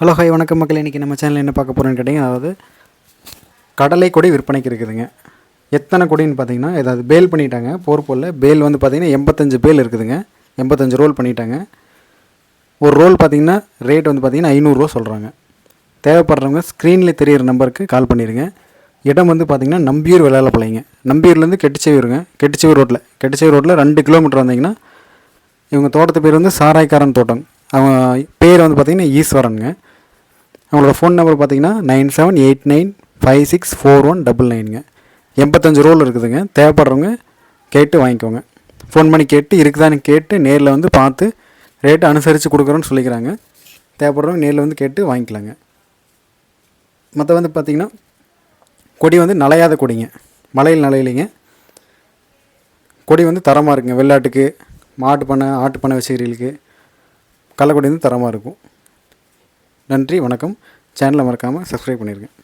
Hello hi வணக்கம் மக்கள். இன்றைக்கி நம்ம சேனலில் என்ன பார்க்க போகிறோன்னு கேட்டிங்க? அதாவது கடலை கொடி விற்பனைக்கு இருக்குதுங்க. எத்தனை கொடின்னு பார்த்தீங்கன்னா ஏதாவது பேல் பண்ணிட்டாங்க. போல் பேல் வந்து பார்த்திங்கன்னா எண்பத்தஞ்சு பேல் இருக்குதுங்க. எண்பத்தஞ்சு ரோல் பண்ணிட்டாங்க. ஒரு ரோல் பார்த்தீங்கன்னா ரேட் வந்து பார்த்தீங்கன்னா ஐநூறுரூவா சொல்கிறாங்க தேவைப்படுறவங்க ஸ்க்ரீனில் தெரியிற நம்பருக்கு கால் பண்ணிடுங்க இடம் வந்து பார்த்திங்கன்னா நம்பியூர் விளையாடப்பளைங்க நம்பியூர்லேருந்து கெட்டிச்சேவிருங்க கெட்டிச்சேவி ரோட்டில் கெட்டிச்சேவி ரோட்டில் ரெண்டு கிலோமீட்டர் வந்தீங்கன்னா இவங்க தோட்டத்து பேர் வந்து சாராய்க்காரன் தோட்டம். அவங்க பேர் வந்து பார்த்தீங்கன்னா ஈஸ்வரனுங்க. அவங்களோட ஃபோன் நம்பர் பார்த்தீங்கன்னா nine seven eight nine five six four one double நைனுங்க. எண்பத்தஞ்சு ரோல் இருக்குதுங்க. தேவைப்படுறவங்க கேட்டு வாங்கிக்கோங்க. ஃபோன் பண்ணி கேட்டு இருக்குதான்னு கேட்டு நேரில் வந்து பார்த்து ரேட்டு அனுசரித்து கொடுக்குறோன்னு சொல்லிக்கிறாங்க. தேவைப்படுறவங்க நேரில் வந்து கேட்டு வாங்கிக்கலாங்க. மற்ற வந்து பார்த்திங்கன்னா கொடி வந்து நலையாத கொடிங்க. மலையில் நலையிலைங்க. கொடி வந்து தரமாக இருக்குங்க. வெள்ளாட்டுக்கு மாட்டு பண்ணை ஆட்டு பண்ணை வச்சுக்கிறீங்களுக்கு கள்ளக்கொடி வந்து தரமாக இருக்கும். நன்றி வணக்கம். சேனலை மறக்காமல் சப்ஸ்கிரைப் பண்ணியிருக்கேன்